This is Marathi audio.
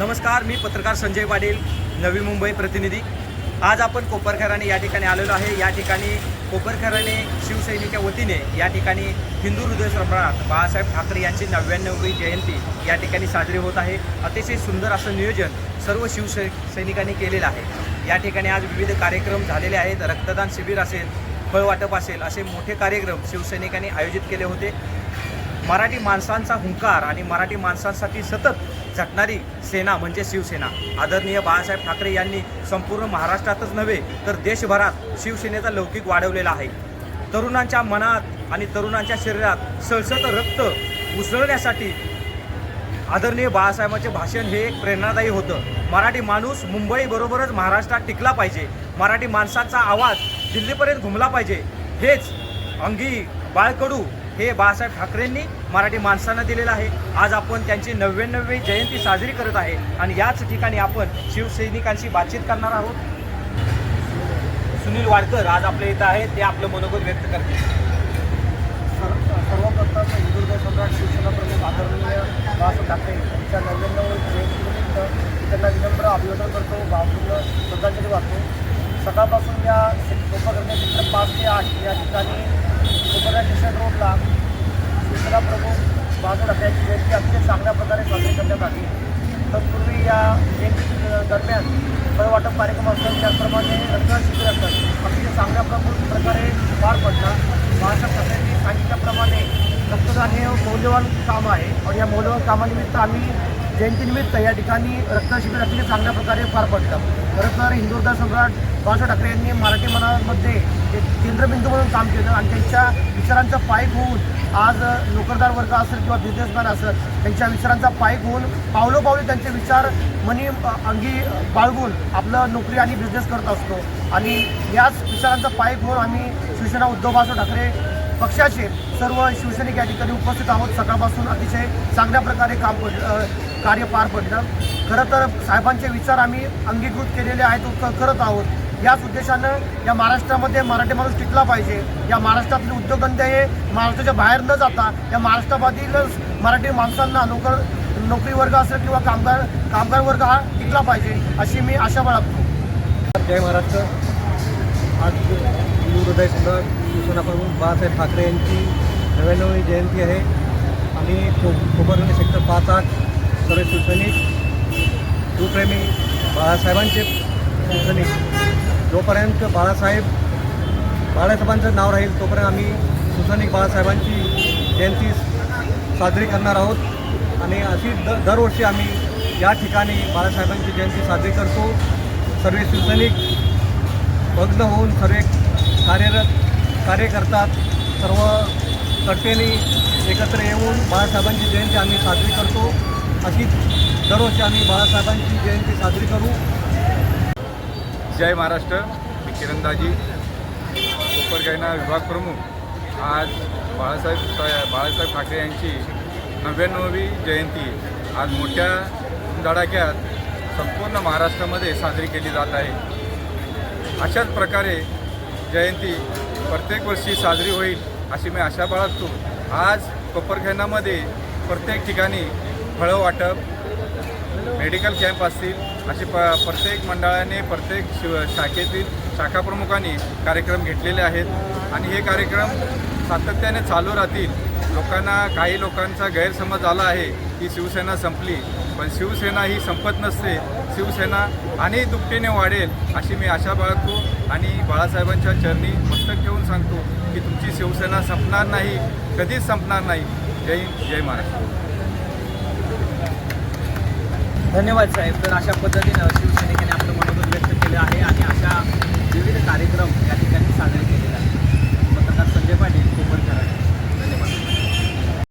नमस्कार मी पत्रकार संजय पाटील नवी मुंबई प्रतिनिधी. आज आपण कोपरखेराने या ठिकाणी आलेलो आहे. या ठिकाणी कोपरखराणे शिवसैनिकच्या वतीने या ठिकाणी हिंदू हृदय सम्राट बाळासाहेब ठाकरे यांची नव्याण्णवी जयंती या ठिकाणी साजरी होत आहे. अतिशय सुंदर असं नियोजन सर्व शिवसै सैनिकांनी केलेलं आहे. या ठिकाणी आज विविध कार्यक्रम झालेले आहेत. रक्तदान शिबिर असेल फळवाटप असेल असे मोठे कार्यक्रम शिवसैनिकांनी आयोजित केले होते. मराठी माणसांचा हुंकार आणि मराठी माणसांसाठी सतत झटणारी सेना म्हणजे शिवसेना. आदरणीय बाळासाहेब ठाकरे यांनी संपूर्ण महाराष्ट्रातच नव्हे तर देशभरात शिवसेनेचा लौकिक वाढवलेला आहे. तरुणांच्या मनात आणि तरुणांच्या शरीरात सळसळ रक्त उसळण्यासाठी आदरणीय बाळासाहेबांचे भाषण हे एक प्रेरणादायी होतं. मराठी माणूस मुंबईबरोबरच महाराष्ट्रात टिकला पाहिजे. मराठी माणसाचा आवाज दिल्लीपर्यंत घुमला पाहिजे. हेच अंगी बाळकडू हे बाळासाहेब ठाकरेंनी मराठी माणसांना दिलेलं आहे. आज आपण त्यांची नव्याण्णवी जयंती साजरी करत आहे. आणि याच ठिकाणी आपण शिवसैनिकांशी बातचीत करणार आहोत. सुनील वाडकर आज आपल्या इथं आहेत. ते आपलं मनोगत व्यक्त करतील. सर्व- सर्वप्रथम हिंदुर्ग सम्राट शिवसेना प्रमुख आदरणीय बाळासाहेब ठाकरे यांच्या नव्याण्णव जयंतीनिमित्त त्यांना विनम्र अभिवादन करतो. भावपूर्ण श्रद्धांजली वाहतो. सकाळपासून या उपकरणे सेक्टर पाच ते आठ या ठिकाणी कोपरा स्टेशन रोडला शिवसेना प्रमुख बाळासाहेब ठाकरे जयंती अतिशय चांगल्या प्रकारे साजरी करण्यात आली. तत्पूर्वी या जयंती दरम्यान फळवाटप कार्यक्रम असतात त्याचप्रमाणे रक्तदान शिबिर असतात अतिशय चांगल्या प्रमुख प्रकारे पार पडतात महाराष्ट्र ठाकरेंनी सांगितल्याप्रमाणे रक्तदान हे मौल्यवान काम आहे. आणि या मौल्यवान कामानिमित्त आम्ही जयंतीनिमित्त या ठिकाणी रक्तदान अतिशय चांगल्या प्रकारे पार पडलं. खरं तर हिंदुर्दा सम्राट बाळासाहेब ठाकरे यांनी मराठी मनामध्ये एक केंद्रबिंदू म्हणून काम केलं आणि त्यांच्या विचारांचा पायक होऊन आज नोकरदार वर्ग असेल किंवा बिझनेसमॅन असेल त्यांच्या विचारांचा पायक होऊन पावलोपावली त्यांचे विचार मनी अंगी बाळगून आपलं नोकरी आणि बिझनेस करत असतो. आणि याच विचारांचा पायक होऊन आम्ही शिवसेना उद्धव बाळासाहेब ठाकरे पक्षाचे सर्व शिवसैनिक या ठिकाणी उपस्थित आहोत. सकाळपासून अतिशय चांगल्या प्रकारे काम कार्य पार पडलं. खरं तर साहेबांचे विचार आम्ही अंगीकृत केलेले आहेत करत आहोत. याच उद्देशानं या महाराष्ट्रामध्ये मराठी माणूस टिकला पाहिजे. या महाराष्ट्रातले उद्योगधंदे हे महाराष्ट्राच्या बाहेर न जाता या महाराष्ट्रामधीलच मराठी माणसांना नोकर नोकरी वर्ग असेल किंवा कामगार कामगार वर्ग हा टिकला पाहिजे अशी मी आशा बाळगतो. जय महाराष्ट्र. आज हिंदू हृदय सम्राट शिवसेना बाळासाहेब ठाकरे यांची नव्याण्णवी जयंती आहे. आम्ही को कोपरगणी सेक्टर पाच आठ सर्व शिवसैनिक शिवप्रेमी बाळासाहेबांचे शिवसैनिक जोपर्यंत बाळासाहेब बाळासाहेबांचं नाव राहील तोपर्यंत आम्ही शिवसैनिक बाळासाहेबांची जयंती साजरी करणार आहोत. आणि अशी द दरवर्षी आम्ही या ठिकाणी बाळासाहेबांची जयंती साजरी करतो. सर्व शिवसैनिक भग्न होऊन सर्व कार्यरत कार्य करतात सर्व कट्टेनी एकत्र येऊन बाळासाहेबांची जयंती आम्ही साजरी करतो. अशीच दरवर्षी आम्ही बाळासाहेबांची जयंती साजरी करू. जय महाराष्ट्र. मी किरणदाजी कोपरगायना विभाग प्रमुख. आज बाळासाहेब बाळासाहेब ठाकरे यांची नव्याण्णवी जयंती. आज मोठ्या धडाक्यात संपूर्ण महाराष्ट्रामध्ये साजरी केली जात आहे. अशाच प्रकारे जयंती प्रत्येक वर्षी साजरी होईल अशी मी आशा बाळगतो. आज कोपरखैनामध्ये प्रत्येक ठिकाणी फळं वाटप मेडिकल कॅम्प असतील असे प प्रत्येक मंडळाने प्रत्येक शिव शाखेतील शाखाप्रमुखांनी कार्यक्रम घेतलेले आहेत. आणि हे कार्यक्रम सातत्याने चालू राहतील. लोकांना काही लोकांचा गैरसमज आला आहे की शिवसेना संपली. पण शिवसेना ही संपत नसते. शिवसेना आणि दुपटीने वाढेल अशी मी आशा बाळगतो. आणि बाळासाहेबांच्या चरणी मस्तक घेऊन सांगतो की तुमची शिवसेना संपणार नाही कधीच संपणार नाही. जय जय महाराष्ट्र. धन्यवाद साहेब. तर अशा पद्धतीनं शिवसैनिकांनी आपलं मनोगत